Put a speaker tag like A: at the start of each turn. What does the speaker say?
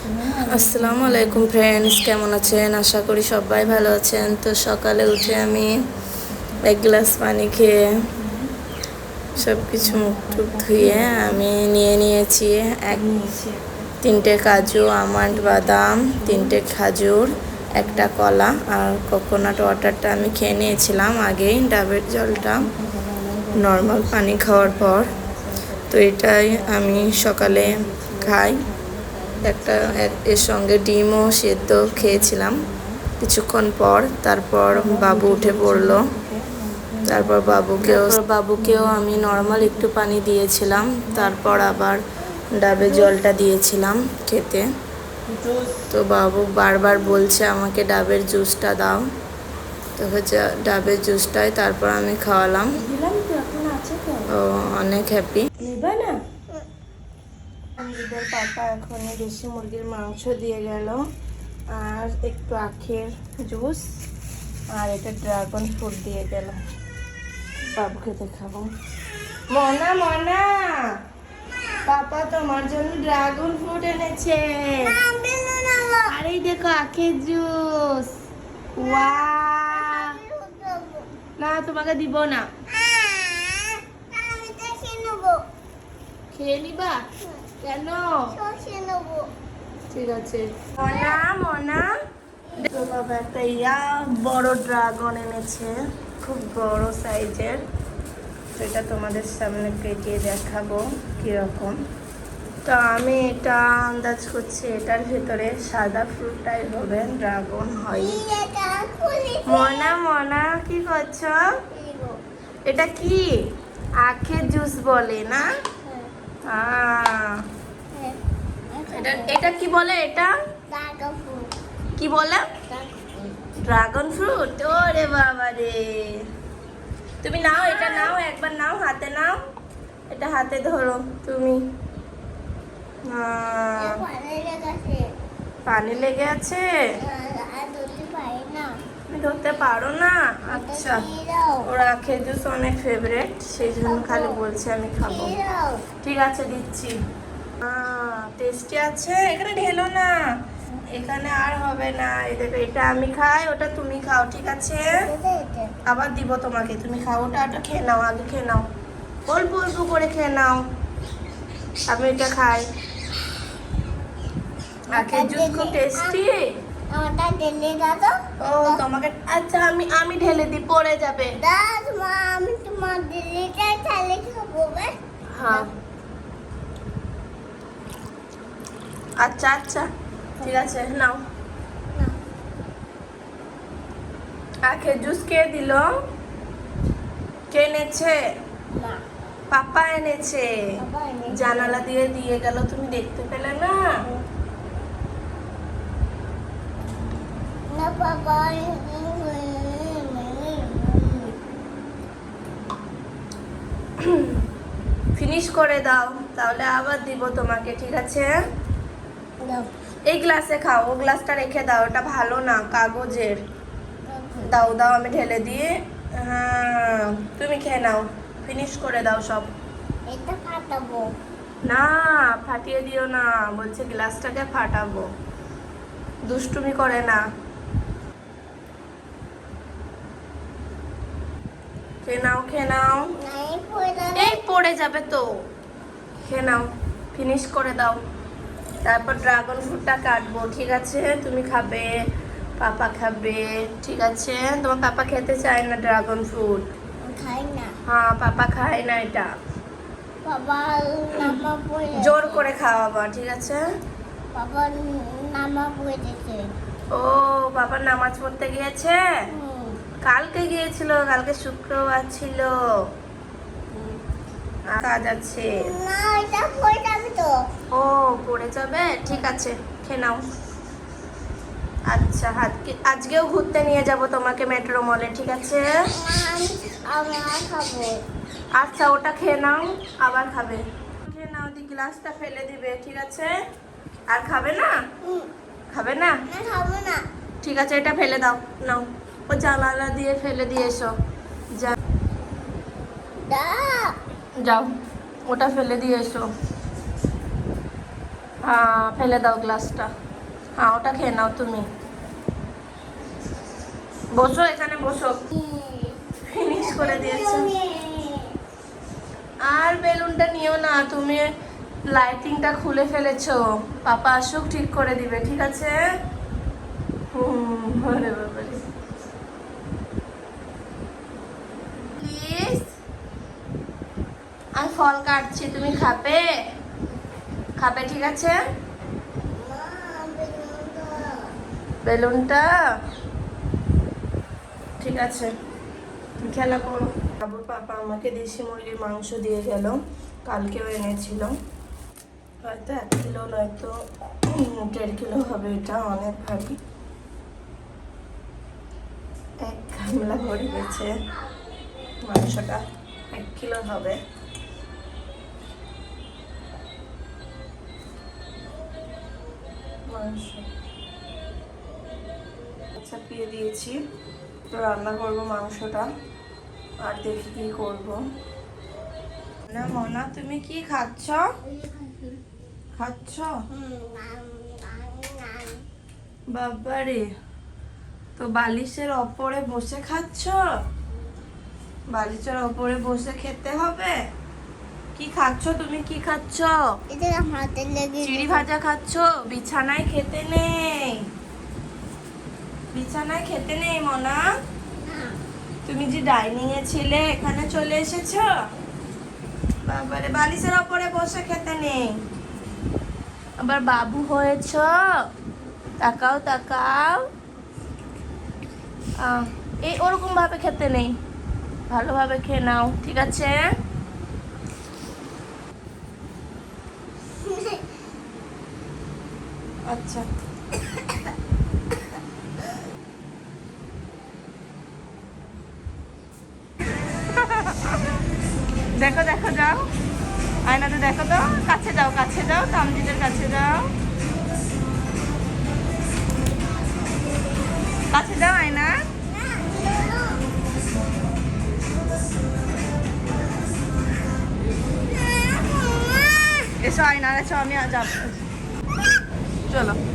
A: আসসালামু আলাইকুম ফ্রেন্ডস কেমন আছেন? আশা করি সবাই ভালো আছেন। তো সকালে উঠে আমি এক গ্লাস পানি খেয়ে সব কিছু মুখ টুক ধুয়ে আমি নিয়ে নিয়েছি এক তিনটে কাজু, আমন্ড, বাদাম, তিনটে খাজুর, একটা কলা আর কোকোনাট ওয়াটারটা আমি খেয়ে নিয়েছিলাম আগেই। ডাবের জলটা নর্মাল পানি খাওয়ার পর। তো এটাই আমি সকালে খাই। একটা এর- সঙ্গে ডিমও সেদ্ধ খেয়েছিলাম কিছুক্ষণ পর। তারপর বাবু উঠে পড়ল। তারপর বাবুকেও বাবুকেও আমি নর্মাল একটু পানি দিয়েছিলাম। তারপর আবার ডাবে জলটা দিয়েছিলাম খেতে। তো বাবু বারবার বলছে আমাকে ডাবের জুসটা দাও। তো হচ্ছে ডাবের জুসটাই তারপর আমি খাওয়ালাম। ও অনেক হ্যাপি
B: নেবে না?
A: আমাদের পাপা এখন দেশি মুরগির মাংস দিয়ে গেল। আর একটু আখের জুস আর এটা ড্রাগন ফ্রুট দিয়ে গেল বাবুকে দেখাবো। মনা মনা! পাপা তোমার জন্য ড্রাগন ফ্রুট এনেছে। আর এই দেখো আখের জুস। ওয়া না তোমাকে দিব না। খেয়ে নিবা? কেন? ঠিক আছে। মনা মনা। তো বাবা একটা ইয়া বড় ড্রাগন এনেছে খুব বড় সাইজের তো এটা তোমাদের সামনে কেটে দেখাবো কীরকম। তো আমি এটা আন্দাজ করছি এটার ভেতরে সাদা ফ্রুটটাই হবে ড্রাগন হয়। মনা মনা কি করছ? এটা কি? আখের জুস বলে না? এটা এটা কি বলে এটা? কি বলে? ড্রাগন ফ্রুট ওরে বাবা রে। তুমি নাও এটা নাও একবার নাও হাতে নাও। এটা হাতে ধরো তুমি। পানি লেগে আছে। তুমি ধরতে পারো না? আচ্ছা ওরা আখের জুস অনেক ফেভারেট সেই জন্য খালি বলছে আমি খাব। ঠিক আছে দিচ্ছি। টেস্টি আছে? এখানে ঢেলো না। এখানে আর হবে না। দেখো এটা আমি খাই ওটা তুমি খাও ঠিক আছে? আবার দিব তোমাকে তুমি খাও। ওটা ওটা খেয়ে নাও আগে খেয়ে নাও। অল্প অল্প করে খেয়ে নাও। আমি এটা খাই। আখের জুস খুব টেস্টি
C: আমারটা
A: ও আচ্ছা আমি আমি ঢেলে দিই পড়ে যাবে।
C: দাদ মা আমি তোমার দিল্লিটা তাহলে খাব
A: হ্যাঁ। আচ্ছা আচ্ছা ঠিক আছে নাও। আখের জুস কে দিল? কে এনেছে?
C: না।
A: পাপা এনেছে। জানালা দিয়ে দিয়ে গেল তুমি দেখতে পেলে না?
C: না বাবা
A: ফিনিশ করে দাও তাহলে আবার দিব তোমাকে ঠিক আছে? এই গ্লাসে খাও ও গ্লাসটা রেখে দাও ওটা ভালো না কাগজের। দাও দাও আমি ঢেলে দিয়ে হ্যাঁ তুমি খেয়ে নাও ফিনিশ করে দাও সব।
C: এটা ফাটাবো।
A: না ফাটিয়ে দিও না বলছে গ্লাসটাকে ফাটাবো। দুষ্টুমি করে না। খেয়ে নাও খেয়ে নাও। এই পড়ে যাবে তো। খেয়ে নাও ফিনিশ করে দাও। তারপর ড্রাগন ফ্রুটটা কাটবো ঠিক আছে? তুমি খাবে পাপা খাবে ঠিক আছে? তোমার পাপা খেতে চায় না ড্রাগন ফ্রুট হ্যাঁ পাপা খায় না এটা।
C: বাবা নামা
A: জোর করে খাওয়াবা ঠিক আছে?
C: বাবা
A: ও বাবার নামাজ পড়তে গিয়েছে? কালকে গিয়েছিল কালকে শুক্রবার ছিল। কাজ আছে। ও পড়ে যাবে? ঠিক আছে খেয়ে নাও। আচ্ছা আজকে আজকেও ঘুরতে নিয়ে যাব তোমাকে মেট্রো মলে ঠিক আছে? আচ্ছা ওটা খেয়ে নাও আবার খাবে। খেয়ে নাও দি গ্লাসটা ফেলে দিবে ঠিক আছে? আর খাবে না? খাবে না?
C: না খাব না।
A: ঠিক আছে এটা ফেলে দাও নাও। ও জানালা দিয়ে ফেলে দিয়ে এসো। যাও ওটা ফেলে দিয়ে এসো। হ্যাঁ ফেলে দাও গ্লাসটা। হ্যাঁ ওটা খেয়ে নাও তুমি। বসো এখানে বসো। ফিনিশ করে দিয়েছ। আর বেলুনটা নিও না তুমি লাইটিংটা খুলে ফেলেছো। পাপা আসুক ঠিক করে দিবে ঠিক আছে? হুম ওরে বাবারে প্লিজ আমি ফল কাটছি, তুমি খাবে? খাবে, ঠিক আছে? বেলুনটা? ঠিক আছে। খেলা করো। বাবুর পাপা আমাকে দেশি মুরগির মাংস দিয়ে গেল। কালকেও এনেছিল। হয়তো এক কিলো, নয়তো দেড় কিলো হবে এটা, অনেক ভারী। এক গামলা ভরে গেছে। মাংসটা এক কিলো হবে। মাংস। আচ্ছা দিয়েছি। তো রান্না করব মাংসটা। আর দেখি কি করব। না, মনা, তুমি কি খাচ্ছ? খাচ্ছ? বাবারে, তো বালিশের ওপরে বসে খাচ্ছ? বালিশের ওপরে বসে খেতে হবে? কি খাচ্ছ? তুমি কি খাচ্ছ?
C: এটা হাতে লেগে
A: চিড়ি ভাজা খাচ্ছ? বিছানায় খেতে নেই। বিছানায় খেতে নেই মনা? তুমি যে ডাইনিং এ ছিলে এখানে চলে এসেছ? বাবারে বালিশের ওপরে বসে খেতে নেই। আবার বাবু হয়েছ? তাকাও তাকাও। আহ, এই ওরকম ভাবে খেতে নেই। ভালোভাবে খেয়ে নাও ঠিক আছে? আচ্ছা। দেখো দেখো, যাও। আয়নাতে দেখো তো। কাছে যাও কাছে যাও, তামজিদের কাছে যাও। কাছে যাও, আয়না। এসো আয়না, এসো, আমি যাব চলো